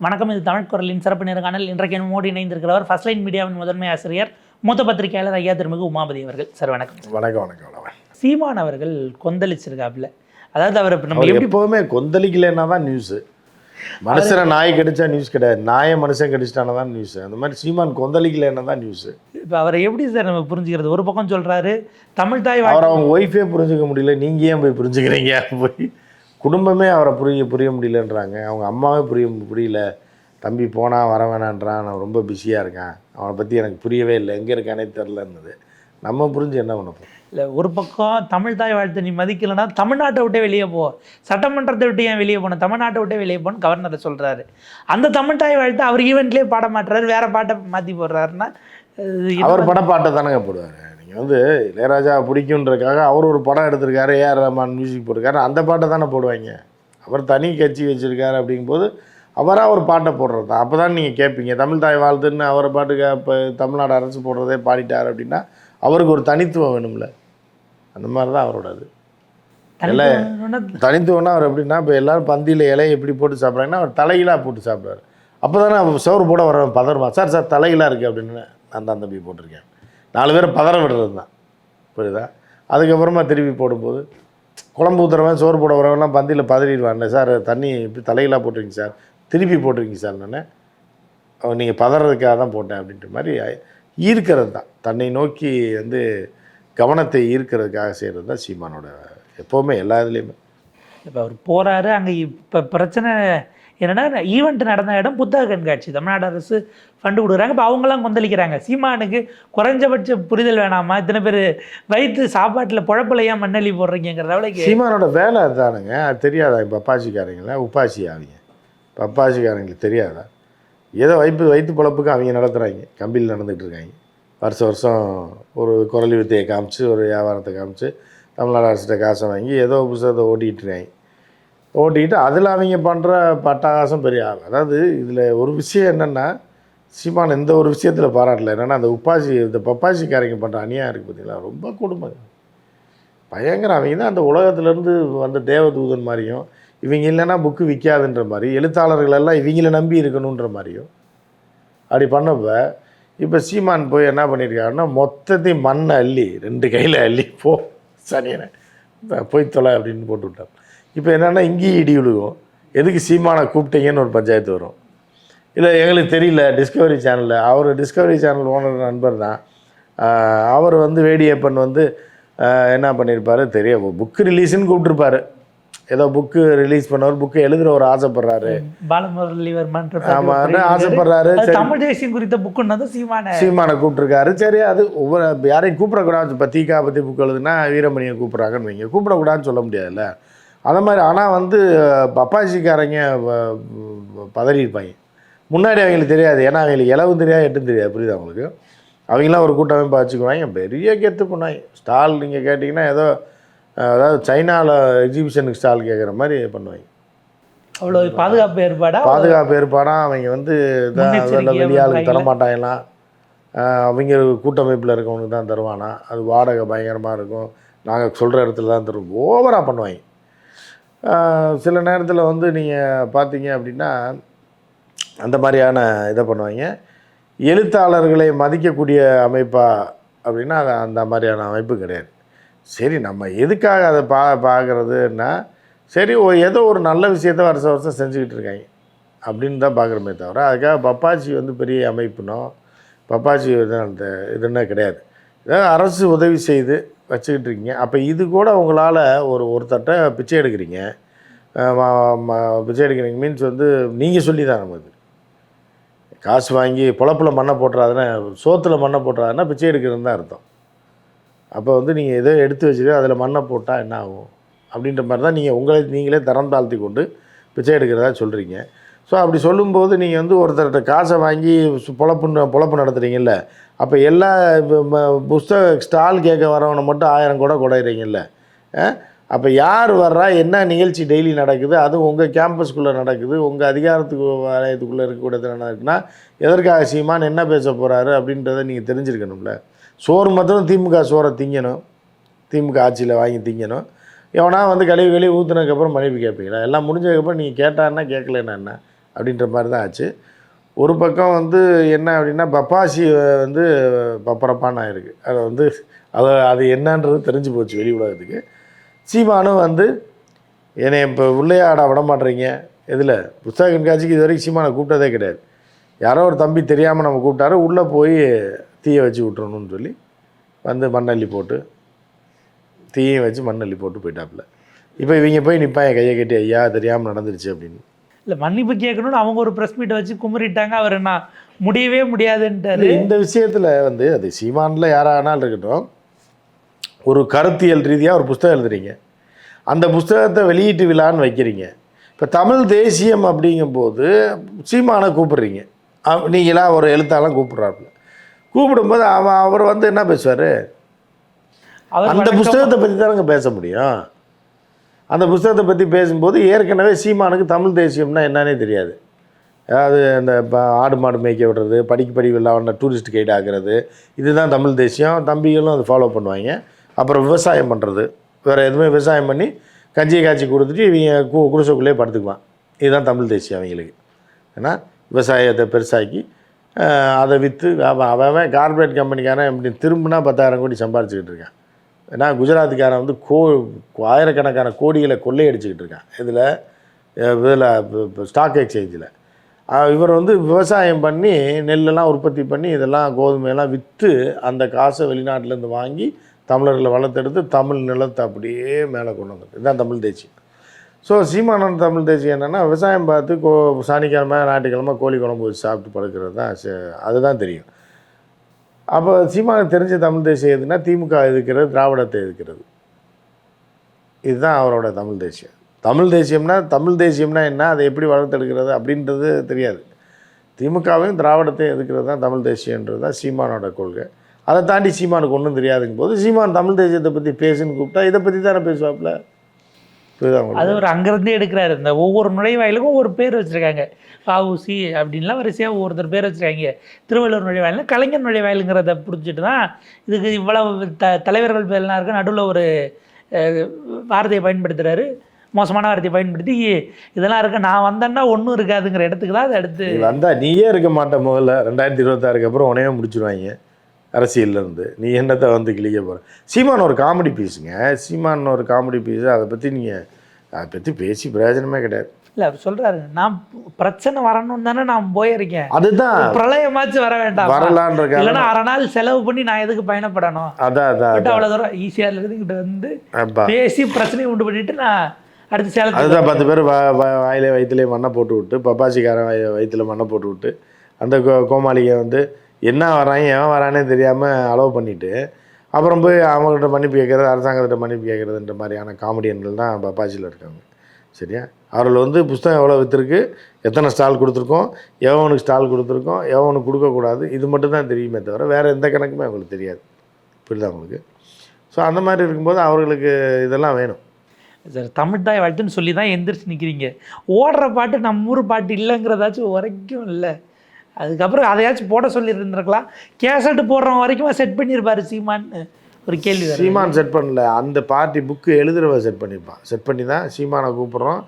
வணக்கம் இது தமிழ் குரலின் சிறப்பு நேர்காணல். இன்றைக்கு மோடி இணைந்திருக்கிறவர் ஃபர்ஸ்ட் லைன் மீடியாவின் முதன்மை ஆசிரியர் மூத்த பத்திரிகையாளர் ஐயா திருமிகு உமாபதி அவர்கள். சார் வணக்கம். வணக்கம் வணக்கம் சீமான் அவர்கள் கொந்தளிச்சிருக்காப்புல. அதாவது அவர் நம்ம எப்படி எப்போவுமே கொந்தளிக்கலைன்னா தான் நியூஸு மனுஷனை நாய் கடிச்சா நியூஸ் கிடையாது. நாயை மனுஷன் கடிச்சிட்டானா தான் நியூஸ் அந்த மாதிரி சீமான் கொந்தளிக்கலைன்னா தான் நியூஸு இப்போ அவரை எப்படி சார் நம்ம புரிஞ்சுக்கிறது? ஒரு பக்கம் சொல்றாரு தமிழ் தாய் அவர் அவங்க ஒய்ஃபே புரிஞ்சுக்க முடியல. நீங்கள் ஏன் போய் புரிஞ்சுக்கிறீங்க? போய் குடும்பமே அவரை புரிய புரிய முடியலன்றாங்க. அவங்க அம்மாவே புரிய புரியல. தம்பி போனால் வர வேணான்றான். நான் ரொம்ப பிஸியாக இருக்கேன். அவனை பற்றி எனக்கு புரியவே இல்லை. எங்கே இருக்கானே தெரிலன்னுது நம்ம புரிஞ்சு என்ன பண்ண போகிறோம் இல்லை ஒரு பக்கம் தமிழ் தாய் வாழ்த்து நீ மதிக்கலைன்னா தமிழ்நாட்டை விட்டே வெளியே போ. சட்டமன்றத்தை விட்டு ஏன் வெளியே போகணும்? தமிழ்நாட்டை விட்டே வெளியே போகணும் கவர்னரை சொல்றாரு. அந்த தமிழ் தாய் வாழ்த்து அவர் ஈவெண்ட்லேயே பாட மாட்டுறாரு. வேற பாட்டை மாற்றி போடுறாருன்னா அவர் படப்பாட்டை தானங்க போடுவார். நீங்கள் வந்து இளையராஜா பிடிக்குன்றதுக்காக அவர் ஒரு படம் எடுத்திருக்காரு ஏஆர் ரஹ்மான் மியூசிக் போட்டிருக்காரு அந்த பாட்டை தானே போடுவாங்க. அவர் தனி கட்சி வச்சுருக்காரு அப்படிங்கும்போது அவராக ஒரு பாட்டை போடுறது தான். அப்போ தான் நீங்கள் கேட்பீங்க தமிழ் தாய் வாழ்த்துன்னு அவரை பாட்டுக்கு இப்போ தமிழ்நாடு அரசு போடுறதே பாடிட்டார் அப்படின்னா அவருக்கு ஒரு தனித்துவம் வேணும்ல. அந்த மாதிரி தான் அவரோட அது தனித்துவம்னா தனித்துவம்னா அவர் எப்படின்னா இப்போ எல்லாரும் பந்தியில் இலையை எப்படி போட்டு சாப்பிட்றாங்கன்னா அவர் தலையிலாக போட்டு சாப்பிடுவார். அப்போ தானே அவர் சோறு போட வர பதறமா சார் சார் தலையிலாக இருக்குது அப்படின்னு நான் தான் தம்பி போட்டிருக்கேன். நாலு பேரை பதற விடுறது தான். புரியுதா? அதுக்கப்புறமா திருப்பி போடும்போது குழம்பு ஊற்றுறவன் சோறு போட வரவன்லாம் பந்தியில் பதறிடுவான் சார் தண்ணி இப்படி தலையிலாக போட்டிருக்கீங்க சார். திருப்பி போட்டிருங்க சார் நான். அவன் நீங்கள் பதறதுக்காக தான் போட்டேன் அப்படின்ற மாதிரி ஈர்க்கிறது தான். தன்னை நோக்கி வந்து கவனத்தை ஈர்க்கிறதுக்காக செய்கிறது தான் சீமானோட எப்போவுமே எல்லா இதுலேயுமே. இப்போ அவர் போகிறாரு அங்கே இப்போ பிரச்சனை என்னென்னா ஈவெண்ட் நடந்த இடம் புத்தக கண்காட்சி தமிழ்நாடு அரசு ஃபண்டு கொடுக்குறாங்க. இப்போ அவங்களாம் கொந்தளிக்கிறாங்க. சீமானுக்கு குறைஞ்சபட்ச புரிதல் வேணாமா? இத்தனை பேர் வயிற்று சாப்பாட்டில் புழப்பில் மண்ணள்ளி போடுறீங்கிறத அவளுக்கு சீமானோட வேலை அதுதானுங்க. அது தெரியாதா? இப்போ அப்பாச்சிக்காரங்கள? உப்பாசி அவங்க இப்போ அப்பாச்சிக்காரங்களுக்கு தெரியாதா? ஏதோ வைப்பு வயிற்று பொழப்புக்கு அவங்க நடத்துகிறாங்க கம்பியில் நடந்துகிட்டு இருக்காங்க வருஷம் வருஷம் ஒரு குரலி வித்தையை காமிச்சு ஒரு வியாபாரத்தை காமிச்சு தமிழ்நாடு அரசிட்ட காசை வாங்கி ஏதோ புத்தகத்தை ஓட்டிகிட்டு இருக்காங்க ஓட்டிக்கிட்டு அதில் அவங்க பண்ணுற பட்டாகாசம் பெரிய ஆள். அதாவது இதில் ஒரு விஷயம் என்னென்னா சீமான் இந்த ஒரு விஷயத்தில் பாராட்டல. என்னென்னா அந்த உப்பாசி இந்த பப்பாசிக்காரங்க பண்ணுற அநியாயம் இருக்குது பார்த்தீங்களா? ரொம்ப கொடுமை. பயங்கர அவங்க தான் அந்த உலகத்துலேருந்து வந்த தேவதூதன் மாதிரியும் இவங்க இல்லைன்னா புக்கு விற்காதுன்ற மாதிரி எழுத்தாளர்களெல்லாம் இவங்கள நம்பி இருக்கணுன்ற மாதிரியும் அப்படி பண்ணப்போ இப்போ சீமான் போய் என்ன பண்ணியிருக்காருன்னா மொத்தத்தையும் மண்ணை அள்ளி ரெண்டு கையில் அள்ளி போ சனியனை போய் தொலை அப்படின்னு போட்டு விட்டார். இப்போ என்னென்னா இங்கேயும் இடி விழுகும். எதுக்கு சீமானை கூப்பிட்டீங்கன்னு ஒரு பஞ்சாயத்து வரும். இல்லை எங்களுக்கு தெரியல டிஸ்கவரி சேனலில் அவர் டிஸ்கவரி சேனல் ஓனர் நண்பர் தான். அவர் வந்து வேடியப்பன் வந்து என்ன பண்ணியிருப்பாரு தெரியும் புக்கு ரிலீஸ்னு கூப்பிட்டுருப்பாரு. ஏதோ புக்கு ரிலீஸ் பண்ணவர் புக்கு எழுதுகிற ஒரு ஆசைப்படுறாரு. பாலமுரளிவர்மன் ஆமா, அதான் ஆசைப்படுறாரு. சரி. தமிழ் தேசியம் குறித்த புக்குன்னு சீமான. சீமானை கூப்பிட்டுருக்காரு. சரி அது ஒவ்வொரு யாரையும் கூப்பிடக்கூடாது. இப்போ தீக்கா பற்றி புக் எழுதுனா வீரமணியை கூப்பிட்றாங்கன்னு வைங்க. கூப்பிடக்கூடாதுன்னு சொல்ல முடியாதுல்ல. அந்த மாதிரி ஆனால் வந்து பப்பாசிக்காரங்க பதறியிருப்பாங்க. முன்னாடி அவங்களுக்கு தெரியாது. ஏன்னா அவங்களுக்கு இலவும் தெரியாது எட்டும் தெரியாது. புரியுது அவங்களுக்கு அவங்களாம் ஒரு கூட்டமைப்பு வச்சுக்குவாங்க. பெரிய கெத்து பண்ணாங்க. ஸ்டால் நீங்கள் கேட்டிங்கன்னா ஏதோ அதாவது சைனாவில் எக்ஸிபிஷனுக்கு ஸ்டால் கேட்குற மாதிரி பண்ணுவாங்க. அவ்வளோ பாதுகாப்பு ஏற்பாடா? பாதுகாப்பு ஏற்பாடாக அவங்க வந்து இதான் அதெல்லாம் வெளியாளுக்கு? தரமாட்டாங்களாம் அவங்க கூட்டமைப்பில் இருக்கவனுக்கு தான் தருவானா? அது வாடகை பயங்கரமாக இருக்கும். நாங்கள் சொல்கிற இடத்துல தான் தருவோம். ஓவராக பண்ணுவாங்க. சில நேரத்தில் வந்து நீங்கள் பார்த்தீங்க அப்படின்னா அந்த மாதிரியான இதை பண்ணுவாங்க. எழுத்தாளர்களை மதிக்கக்கூடிய அமைப்பா அப்படின்னா அது அந்த மாதிரியான அமைப்பு கிடையாது. சரி நம்ம எதுக்காக அதை பா பார்க்குறதுன்னா சரி ஒரு ஏதோ ஒரு நல்ல விஷயத்த வருஷம் வருஷம் செஞ்சுக்கிட்டு இருக்காங்க அப்படின்னு தான் பார்க்குறோமே தவிர அதுக்காக பப்பாச்சி வந்து பெரிய அமைப்புனோ பப்பாச்சி வந்து அந்த இதுன்னா கிடையாது. ஏதாவது அரசு உதவி செய்து வச்சுக்கிட்டு இருக்கீங்க அப்போ இது கூட உங்களால் ஒரு ஒருத்தட்ட பிச்சை எடுக்கிறீங்க. பிச்சை எடுக்கிறீங்க மீன்ஸ் வந்து நீங்கள் சொல்லி தான் நமக்கு காசு வாங்கி பொழப்பில் மண்ணை போட்டுறாதுன்னா சோத்தில் மண்ணை போட்டுறாதுன்னா பிச்சை எடுக்கிறதுன்னு தான் அர்த்தம். அப்போ வந்து நீங்கள் எதோ எடுத்து வச்சுட்டு அதில் மண்ணை போட்டால் என்ன ஆகும்? அப்படின்ற மாதிரி தான் நீங்கள் உங்களை நீங்களே தரம் தாழ்த்தி கொண்டு பிச்சை எடுக்கிறதா சொல்கிறீங்க ஸோ அப்படி சொல்லும்போது நீங்கள் வந்து ஒருத்தர்கிட்ட காசை வாங்கி பொழப்பு பொழப்பு நடத்துகிறீங்கல்ல அப்போ எல்லா புஸ்தக ஸ்டால் கேட்க வரவனை மட்டும் ஆயிரம் கூட குடையிறீங்கல்ல. அப்போ யார் வர்றா? என்ன நிகழ்ச்சி டெய்லி நடக்குது? அதுவும் உங்கள் கேம்பஸ்குள்ளே நடக்குது. உங்கள் அதிகாரத்துக்கு வலயத்துக்குள்ளே இருக்கக்கூடிய என்ன நடக்குதுன்னா எதற்காக சீமான் என்ன பேச போகிறாரு அப்படின்றத நீங்கள் தெரிஞ்சிருக்கணும்ல. சோறு மட்டும் திமுக சோறை திங்கணும். திமுக ஆட்சியில் வாங்கி திங்கணும். எவனா வந்து கழுவி கழுவி ஊற்றுனதுக்கப்புறம் மனைவி கேட்பீங்களா? எல்லாம் முடிஞ்சதுக்கப்புறம் நீங்கள் கேட்டான்னா கேட்கலன்னா என்ன? அப்படின்ற மாதிரி தான் ஆச்சு. ஒரு பக்கம் வந்து என்ன அப்படின்னா பப்பாசி வந்து பப்பரப்பான்னு ஆயிருக்கு. அதை வந்து அதை அது என்னன்றது தெரிஞ்சு போச்சு வெளி உலகத்துக்கு. சீமானும் வந்து என்னை இப்போ உள்ளே விட மாட்டேறீங்க. எதில்? புத்தக கண்காட்சிக்கு இது வரைக்கும் சீமானை கூப்பிட்டதே கிடையாது. யாரோ ஒரு தம்பி தெரியாமல் நம்ம கூப்பிட்டாரு. உள்ளே போய் தீயை வச்சு விட்றணும்னு சொல்லி வந்து மண்ணள்ளி போட்டு தீயையும் வச்சு மண்ணள்ளி போட்டு போயிட்டாப்புல. இப்போ இவங்க போய் நிற்பாங்க கையை கட்டி ஐயா தெரியாமல் நடந்துருச்சு அப்படின்னு. இல்லை மன்னிப்பு கேட்கணும்னு அவங்க ஒரு ப்ரெஸ் மீட்டை வச்சு குமுறிட்டாங்க. அவர் நான் முடியவே முடியாதுன்ட்டாரு. இந்த விஷயத்தில் வந்து அது சீமானில் யாரானாலும் இருக்கட்டும் ஒரு கருத்தியல் ரீதியாக ஒரு புஸ்தகம் எழுதுறீங்க. அந்த புஸ்தகத்தை வெளியீட்டு விழான்னு வைக்கிறீங்க. இப்போ தமிழ் தேசியம் அப்படிங்கும்போது சீமானை கூப்பிடுறீங்க. அவ- நீங்களா ஒரு எழுத்தாளம் கூப்பிடுறாப்புல. கூப்பிடும்போது அவன் அவர் வந்து என்ன பேசுவார்? அந்த புஸ்தகத்தை பற்றி தானங்க பேச முடியும். அந்த புஸ்தகத்தை பற்றி பேசும்போது ஏற்கனவே சீமானுக்கு தமிழ் தேசியம்னா என்னன்னே தெரியாது. அதாவது இந்த ஆடு மாடு மேய்க்க விடுறது படிக்க படிவு இல்லாமல் டூரிஸ்ட் கைடு ஆகிறது இதுதான் தமிழ் தேசியம். தம்பிகளும் அதை ஃபாலோ பண்ணுவாங்க. அப்புறம் விவசாயம் பண்ணுறது வேறு எதுவுமே விவசாயம் பண்ணி கஞ்சியை காய்ச்சி கொடுத்துட்டு இவங்க கு குடிசைக்குள்ளேயே படுத்துக்குவான். இதுதான் தமிழ் தேசியம் அவங்களுக்கு. ஏன்னா விவசாயத்தை பெருசாக்கி அதை விற்று அவன் அவன் கார்பரேட் கம்பெனிக்காரன் இப்படி திரும்பினா பத்தாயிரம் கோடி சம்பாரிச்சுக்கிட்டு இருக்கான். ஏன்னா குஜராத்துக்காரன் வந்து கோ ஆயிரக்கணக்கான கோடிகளை கொள்ளையடிச்சுக்கிட்டு இருக்கான். இதில் இதில் ஸ்டாக் எக்ஸ்சேஞ்சில் இவர் வந்து விவசாயம் பண்ணி நெல்லெல்லாம் உற்பத்தி பண்ணி இதெல்லாம் கோதுமையெல்லாம் விற்று அந்த காசை வெளிநாட்டிலேருந்து வாங்கி தமிழர்களை வளர்த்தெடுத்து தமிழ் நிலத்தை அப்படியே மேலே கொண்டு வந்தது இதுதான் தமிழ் தேசியம். ஸோ சீமானன் தமிழ் தேசியம் என்னென்னா விவசாயம் பார்த்து கோ சனிக்கிழமை ஞாயிற்றுக்கிழமை கோழி குழம்பு வச்சு சாப்பிட்டு படுக்கிறது தான் சே- அதுதான் தெரியும். அப்போ சீமானுக்கு தெரிஞ்ச தமிழ் தேசியம் எதுனா திமுக எதுக்கிறது திராவிடத்தை எதுக்கிறது இதுதான் அவரோட தமிழ் தேசியம். தமிழ் தேசியம்னா தமிழ் தேசியம்னா என்ன அதை எப்படி வளர்த்தெடுக்கிறது அப்படின்றது தெரியாது. திமுகவையும் திராவிடத்தையும் எதுக்கிறது தான் தமிழ் தேசியன்றது தான் சீமானோட கொள்கை. அதை தாண்டி சீமானுக்கு ஒன்றும் தெரியாதுங்க போது சீமான் தமிழ் தேசியத்தை பற்றி பேசுன்னு கூப்பிட்டா இதை பற்றி தானே பேசுவாப்புல? அது ஒரு அங்கேருந்தே எடுக்கிறாரு. இந்த ஒவ்வொரு நுழைவாயிலுக்கும் ஒரு பேர் வச்சுருக்காங்க. வஉசி அப்படின்லாம் வரிசையாக ஒவ்வொருத்தர் பேர் வச்சுருக்காங்க. திருவள்ளுவர் நுழைவாயில் கலைஞர் நுழைவாயிலுங்கிறத புரிஞ்சுட்டு தான் இதுக்கு இவ்வளவு த தலைவர்கள் பேர்லாம் இருக்க. நடுவில் ஒரு வார்த்தையை பயன்படுத்துகிறாரு மோசமான வார்த்தையை பயன்படுத்தி இதெல்லாம் இருக்க. நான் வந்தேன்னா ஒன்றும் இருக்காதுங்கிற இடத்துக்கு தான் அதை எடுத்து நீ வந்தா நீயே இருக்க மாட்ட முதல்ல. ரெண்டாயிரத்தி இருபத்தாறுக்கு அப்புறம் உனையே முடிச்சிருவாங்க. அரசியல்ல இருந்து நீ என்னத்தை வந்து கிளிக்க போகிற சீமான் ஒரு காமெடி பீஸுங்க சீமான் ஒரு காமெடி பீஸு அதை பற்றி நீங்கள் அதை பற்றி பேசி பிரயோஜனமே கிடையாது. இல்லை அவர் சொல்கிறாரு நான் பிரச்சனை வரணும்னு தானே நான் போயிருக்கேன். அதுதான். பிரளயமாச்சு வர வேண்டாம். வரலான்ற இல்லைன்னா அரை நாள் செலவு பண்ணி நான் எதுக்கு பயணப்படணும்? அதான் அதான் அவ்வளோ தூரம் ஈஸியாக இருக்குது இங்கிட்ட வந்து பேசி பிரச்சனையை உண்டு பண்ணிட்டு நான் அடுத்து சேலத்துக்கு அதுதான் பத்து பேர் வாயிலே வயிற்றுலேயே மண்ணை போட்டு விட்டு பப்பாசிக்காரன் வய வயிற்றுல மண்ணை போட்டு விட்டு அந்த கோமாளிகை வந்து என்ன வரான் ஏன் வரானே தெரியாமல் அலோவ் பண்ணிவிட்டு அப்புறம் போய் அவங்கள்ட்ட மன்னிப்பு கேட்குறது அரசாங்கத்திட்ட மன்னிப்பு கேட்குறதுன்ற மாதிரியான காமெடியன்கள் தான் பப்பாச்சியில் இருக்காங்க. சரியா? அவர்கள் வந்து புஸ்தகம் எவ்வளோ விற்றுருக்கு எத்தனை ஸ்டால் கொடுத்துருக்கோம் எவனுக்கு ஸ்டால் கொடுத்துருக்கோம் எவனுக்கு கொடுக்கக்கூடாது இது மட்டும் தான் தெரியுமே தவிர வேறு எந்த கணக்குமே அவங்களுக்கு தெரியாது. புரியுதா அவங்களுக்கு ஸோ அந்த மாதிரி இருக்கும்போது அவர்களுக்கு இதெல்லாம் வேணும். சார் தமிழ் தாய் வாழ்த்துன்னு சொல்லி தான் எந்திரிச்சு நிற்கிறீங்க ஓடுற பாட்டு நம்ம ஊர் பாட்டு இல்லைங்கிறதாச்சும் வரைக்கும் இல்லை அதுக்கப்புறம் அதையாச்சும் போட சொல்லி இருந்திருக்கலாம் கேசட்டு போடுற வரைக்கும் செட் பண்ணியிருப்பாரு சீமான்னு ஒரு கேள்வி. சீமான் செட் பண்ணல. அந்த பார்ட்டி புக்கு எழுதுறவ செட் பண்ணியிருப்பான். செட் பண்ணி தான் சீமானை கூப்பிட்றோம்.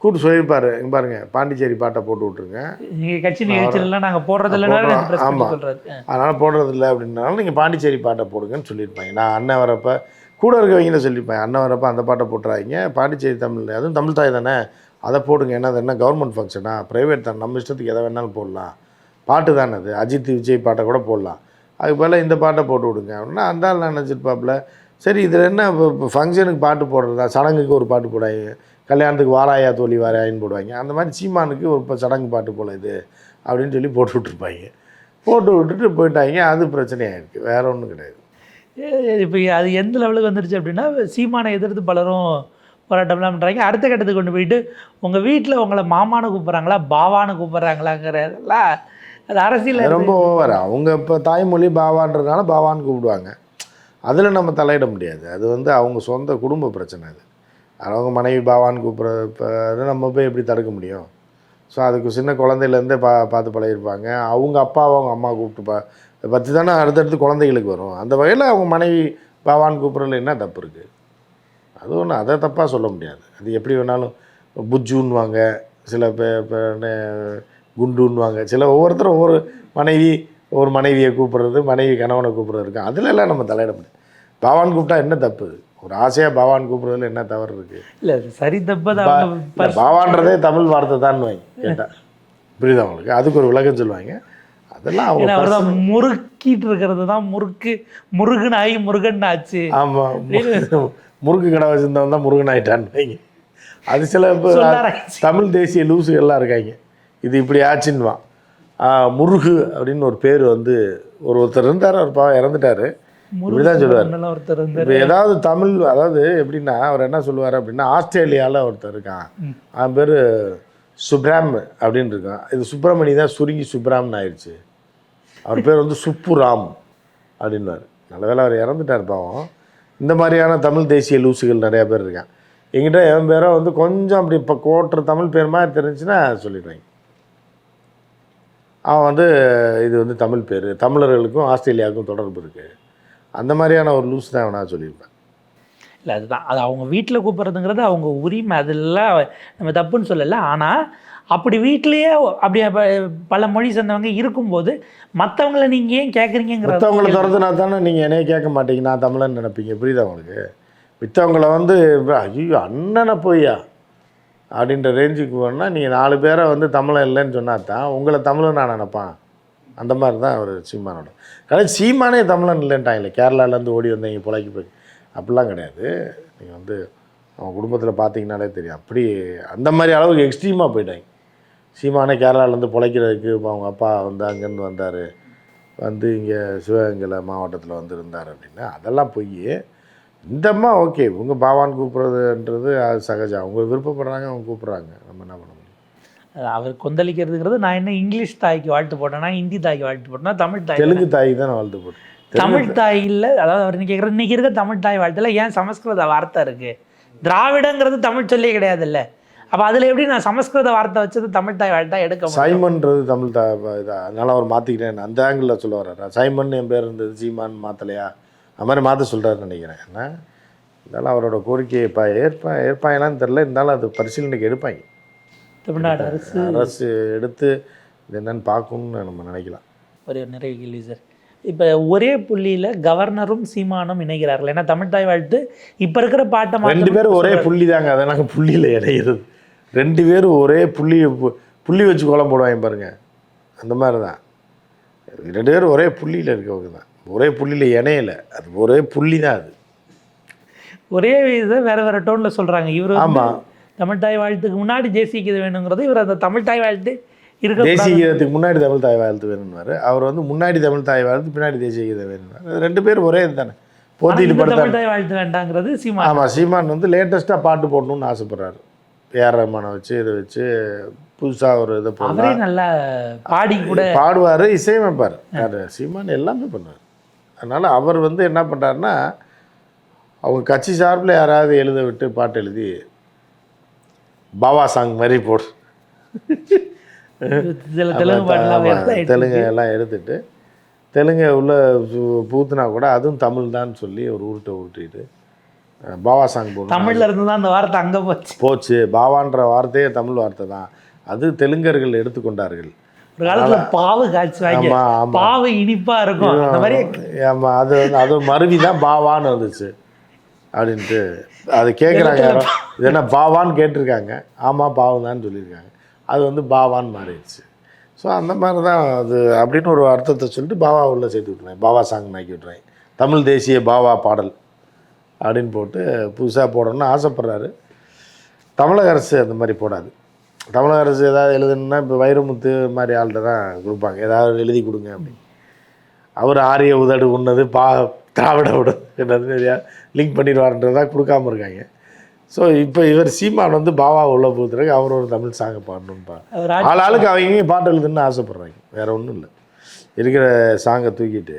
கூப்பிட்டு சொல்லியிருப்பாரு. இங்க பாருங்க பாண்டிச்சேரி பாட்டை போட்டு விட்ருங்க நீங்க கட்சி நிகழ்ச்சியிலாம் நாங்க போடுறது இல்லைன்னா போடுறோம். press ஆமா. conference சொல்றாரு ஆ. அதனால் போடுறதில்ல அப்படின்னாலும் நீங்கள் பாண்டிச்சேரி பாட்டை போடுங்கன்னு சொல்லியிருப்பாங்க. நான் அண்ணன் வரப்ப கூட இருக்கவங்கள சொல்லியிருப்பேன். அண்ணன் வரப்ப அந்த பாட்டை போட்டுறாதீங்க. பாண்டிச்சேரி தமிழ் அதுவும் தமிழ் தாய் தானே? அதை போடுங்க. ஏன்னா அது என்ன கவர்மெண்ட் ஃபங்க்ஷனா ப்ரைவேட் தான்? நம்ம இஷ்டத்துக்கு எதை வேணாலும் போடலாம். பாட்டு தானே அது? அஜித் விஜய் பாட்டை கூட போடலாம். அதுக்கு பதிலாக இந்த பாட்டை போட்டு விடுங்க. அப்படின்னா அந்த ஆள் நினச்சிருப்பாப்புல. சரி இதில் என்ன இப்போ ஃபங்க்ஷனுக்கு பாட்டு போடுறதா? சடங்குக்கு ஒரு பாட்டு போடுவாங்க. கல்யாணத்துக்கு வாராயா தோழி வாராயான்னு போடுவாங்க. அந்த மாதிரி சீமானுக்கு ஒரு இப்போ சடங்கு பாட்டு போல இது அப்படின்னு சொல்லி போட்டு விட்ருப்பாங்க போட்டு விட்டுட்டு போயிட்டாங்க. அது பிரச்சனையாயிருக்கு. வேற ஒன்றும் கிடையாது. இப்போ அது எந்த லெவலுக்கு வந்துருச்சு அப்படின்னா சீமானை எதிர்த்து பலரும் போராட்டம்லாம் பண்ணுறாங்க அடுத்த கட்டத்துக்கு கொண்டு போயிட்டு உங்கள் வீட்டில் உங்களை மாமான்னு கூப்பிட்றாங்களா பாவான்னு கூப்பிட்றாங்களாங்கிறதெல்லாம் அது அரசியல் ரொம்ப ஓவர் அவங்க இப்போ தாய்மொழி பாவான்றதுனால பாவான்னு கூப்பிடுவாங்க. அதில் நம்ம தலையிட முடியாது. அது வந்து அவங்க சொந்த குடும்ப பிரச்சனை அது. அவங்க மனைவி பாவான்னு கூப்பிட்றது இப்போ நம்ம போய் எப்படி தடுக்க முடியும்? ஸோ அதுக்கு சின்ன குழந்தையிலேருந்தே பா பார்த்து பழகிருப்பாங்க அவங்க அப்பாவை அவங்க அம்மா கூப்பிட்டு பா பற்றி தானே அடுத்தடுத்து குழந்தைகளுக்கு வரும். அந்த வகையில் அவங்க மனைவி பாவான்னு கூப்பிட்றதுல என்ன தப்பு இருக்குது அது ஒன்று அதை தப்பாக சொல்ல முடியாது. அது எப்படி வேணாலும் புஜ்ஜுன்னுவாங்க. சில பே- குண்டுன்னுவாங்க. சில ஒவ்வொருத்தரும் ஒவ்வொரு மனைவி ஒரு மனைவியை கூப்பிடுறது மனைவி கணவனை கூப்பிடுறது இருக்கு. அதுல எல்லாம் நம்ம தலையிட முடியாது. பாவான் கூப்பிட்டா என்ன தப்பு? ஒரு ஆசையாக பாவான் கூப்பிடுறதுல என்ன தவறு இருக்கு? இல்லை சரி தப்பு இல்ல, பாவான்றதே தமிழ் வார்த்தை தான் வாங்கி கேட்டா. புரியுதா உங்களுக்கு? அதுக்கு ஒரு விளக்கம் சொல்லுவாங்க. அதெல்லாம் அவங்க அவர் தான் முறுக்கிட்டு இருக்கிறது தான் முறுக்கு. முருகன் ஆகி முருகன் ஆச்சு ஆமா மு- முறுக்கு கடை வச்சிருந்தவன் தான் முருகன் ஆயிட்டான்னு வைங்க. அது சில. தமிழ் தேசிய லூசுகள்லாம் இருக்காங்க. இது இப்படி ஆச்சுன்னுவான். முருகு அப்படின்னு ஒரு பேர் வந்து ஒரு ஒருத்தர் இருந்தார் அவர் பாவம் இறந்துட்டாரு. இப்படிதான் சொல்லுவார். ஒருத்தர் ஏதாவது தமிழ் அதாவது எப்படின்னா அவர் என்ன சொல்லுவார் அப்படின்னா ஆஸ்திரேலியாவில் ஒருத்தர் இருக்கான். அவன் பேர் சுப்ராம் அப்படின்னு இருக்கான். இது சுப்பிரமணி தான் சுருங்கி சுப்ராம்னு ஆயிடுச்சு அவர் பேர் வந்து சுப்புராம் அப்படின்வார் நல்ல வேளை அவர் இறந்துட்டார் பாவம். இந்த மாதிரியான தமிழ் தேசிய லூசுகள் நிறையா பேர் இருக்கான் என்கிட்ட என் பேரை வந்து கொஞ்சம் அப்படி இப்போ கோட்டுற தமிழ் பேர் மாதிரி தெரிஞ்சுன்னா சொல்லிடுவாங்க. அவன் வந்து இது வந்து தமிழ் பேர். தமிழர்களுக்கும் ஆஸ்திரேலியாவுக்கும் தொடர்பு இருக்குது அந்த மாதிரியான ஒரு லூஸ் தான் நான் சொல்லியிருப்பேன். இல்லை அதுதான். அது அவங்க வீட்டில் கூப்பிட்றதுங்கிறது அவங்க உரிமை. அதெல்லாம் நம்ம தப்புன்னு சொல்லலை. ஆனால் அப்படி வீட்லேயே அப்படி பல மொழி சேர்ந்தவங்க இருக்கும்போது மற்றவங்கள நீங்கள் ஏன் கேட்குறீங்கிறது மித்தவங்களை திறந்துனா தானே நீங்கள் என்னைய கேட்க மாட்டீங்க. நான் தமிழன் நினைப்பீங்க. புரியுதா உங்களுக்கு? மித்தவங்கள வந்து ஐயோ அண்ணனை போய்யா? அப்படின்ற ரேஞ்சுக்கு போனால் நீங்கள் நாலு பேரை வந்து தமிழன் இல்லைன்னு சொன்னால் தான் உங்களை தமிழன் நான் நினைப்பான். அந்த மாதிரி தான் அவர் சீமானோட. கடைசி சீமானே தமிழன் இல்லைன்ட்டாங்களே கேரளாவிலேருந்து ஓடி வந்தீங்க பிழைக்கு போய். அப்படிலாம் கிடையாது. நீங்கள் வந்து அவன் குடும்பத்தில் பார்த்தீங்கனாலே தெரியும். அப்படி அந்த மாதிரி அளவுக்கு எக்ஸ்ட்ரீமாக போயிட்டாங்க. சீமானே கேரளாவிலேருந்து பிழைக்கிறதுக்கு இப்போ அவங்க அப்பா வந்து அங்கேருந்து வந்தார். வந்து இங்கே சிவகங்கை மாவட்டத்தில் வந்து இருந்தார் அப்படின்னா அதெல்லாம் போய் இந்த அம்மா ஓகே உங்கள் பாவான் கூப்பிட்றதுன்றது அது சகஜம். அவங்க விருப்பப்படுறாங்க அவங்க கூப்பிட்றாங்க. நம்ம என்ன பண்ண முடியும்? அவர் கொந்தளிக்கிறதுங்கிறது நான் என்ன இங்கிலீஷ் தாய்க்கு வாழ்த்து போட்டேனா ஹிந்தி தாய்க்கு வாழ்த்து போட்டேனா தமிழ் தாய் தெலுங்கு தாய்க்கு தான் நான் வாழ்த்து போட்டேன். தமிழ் தாய் இல்லை அதாவது அவர் கேட்குறது இன்னைக்கு இருக்க தமிழ் தாய் வாழ்த்துல ஏன் சமஸ்கிருத வார்த்தை இருக்கு? திராவிடங்கிறது தமிழ் சொல்லியே கிடையாதுல்ல. அப்போ அதில் எப்படி நான் சமஸ்கிருத வார்த்தை வச்சது தமிழ் தாய் வாழ்த்தா எடுக்க சைமன்றது தமிழ் தா இதா. அதனால் அவர் மாற்றிக்கிட்டேன் அந்த ஆங்கிளில் சொல்ல வர்றாரு. சைமன் என் பேர் இருந்தது சீமான் மாற்றலையா அது மாதிரி மாற்ற சொல்கிறாருன்னு நினைக்கிறேன். என்ன? இருந்தாலும் அவரோட கோரிக்கையை இப்போ ஏற்பா ஏற்பாங்களான்னு தெரில இருந்தாலும் அது பரிசீலனைக்கு எடுப்பாங்க. தமிழ்நாடு அரசு அரசு எடுத்து இது என்னன்னு பார்க்கணும்னு நம்ம நினைக்கலாம். ஒரு நிறைய கேள்வி சார். இப்போ ஒரே புள்ளியில் கவர்னரும் சீமானும் இணைகிறார்கள். ஏன்னா தமிழ் தாய் வாழ்த்து இப்போ இருக்கிற பாட்டை ரெண்டு பேரும் ஒரே புள்ளி தாங்க அதை நாங்கள் புள்ளியில் இணையிறது. ரெண்டு பேரும் ஒரே புள்ளி பு- புள்ளி வச்சு கோலம் போடுவாங்க பாருங்க. அந்த மாதிரி தான் ரெண்டு பேரும் ஒரே புள்ளியில் இருக்கவங்க தான். ஒரே புள்ளியில் இணையலை. அது ஒரே புள்ளி தான் அது. ஒரே இதை வேற வேற டோன்ல சொல்றாங்க. இவர் ஆமா. தமிழ் தாய் வாழ்த்துக்கு முன்னாடி தேசிய கீதம் வேணுங்கிறது இவர் அந்த தமிழ் தாய் வாழ்த்து இருக்க தேசிய கீதத்துக்கு முன்னாடி தமிழ் தாய் வாழ்த்து வேணும்னாரு அவர் வந்து முன்னாடி தமிழ் தாய் வாழ்த்து பின்னாடி தேசிய கீதம் வேணும்னாரு ரெண்டு பேரும் ஒரே இது தானே போத்திட்டு தமிழ் தாய் வாழ்த்து வேண்டாங்கிறது சீமா ஆமாம் சீமான் வந்து லேட்டஸ்ட்டாக பாட்டு போடணும்னு ஆசைப்படுறாரு. ஏஆர் ரஹ்மானை வச்சு இதை வச்சு புதுசாக ஒரு இதை போடலாம் நல்லா பாடி கூட பாடுவார் இசையமைப்பார். யார் சீமான் எல்லாமே பண்ணுவார். அதனால் அவர் வந்து என்ன பண்ணுறாருன்னா அவங்க கட்சி சார்பில் யாராவது எழுத விட்டு பாட்டு எழுதி பாபா சாங் மாதிரி போடு. தெலுங்கு எல்லாம் எடுத்துட்டு. தெலுங்கை உள்ள பூத்துனா கூட அதுவும் தமிழ் தான் சொல்லி ஒரு உருட்டை உருட்டிட்டு பாபா சாங் போடணும் தமிழ்ல இருந்து தான் அந்த வார்த்தை அங்க போச்சு. போச்சு. பாவான்ற வார்த்தையே தமிழ் வார்த்தை தான். அது தெலுங்கர்கள் எடுத்துக்கொண்டார்கள். ஒரு காலத்துல பாவு காய்ச்சுவாங்க. பாவு இனிப்பா இருக்கும். அந்த மாதிரி ஆமா அது வந்து அது மருவி தான் பாவான்னு வந்துச்சு. அப்படின்ட்டு அது கேட்குறாங்க யாரோ. இது என்ன பாவான்னு கேட்டிருக்காங்க. ஆமாம் பாவம் தான் சொல்லியிருக்காங்க. அது வந்து பாவான்னு மாறிடுச்சு. ஸோ அந்த மாதிரி தான் அது அப்படின்னு ஒரு அர்த்தத்தை சொல்லிட்டு பாவா உள்ள சேர்த்து விட்ருவேன் பாவா சாங் ஆக்கி விட்ருவேன் தமிழ் தேசிய பாவா பாடல் அப்படின்னு போட்டு புதுசாக போடணும்னு ஆசைப்பட்றாரு. தமிழக அரசு அந்த மாதிரி போடாது. தமிழக அரசு ஏதாவது எழுதணுன்னா இப்போ வைரமுத்து மாதிரி ஆள்கிட்ட தான் கொடுப்பாங்க. ஏதாவது எழுதி கொடுங்க அப்படின்னு. அவர் ஆரிய உதடு உண்ணது பா திராவிட உடல் என்னது நிறையா லிங்க் பண்ணிடுவார்ன்றதா கொடுக்காம இருக்காங்க. ஸோ இப்போ இவர் சீமான் வந்து பாவா உள்ள போகிறதுக்கு அவர் ஒரு தமிழ் சாங்கை பாடணும்ப்பா ஆள் ஆளுக்கு அவங்க பாட்டு எழுதுன்னு ஆசைப்பட்றாங்க. வேற ஒன்றும் இல்லை. இருக்கிற சாங்கை தூக்கிட்டு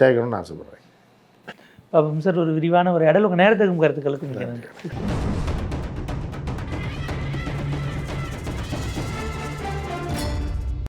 சேர்க்கணும்னு ஆசைப்பட்றாங்க. பாப்போம் சார் ஒரு விரிவான ஒரு இடல் உங்க நேரத்துக்கும் கருத்துக்களுக்கும் நன்றி.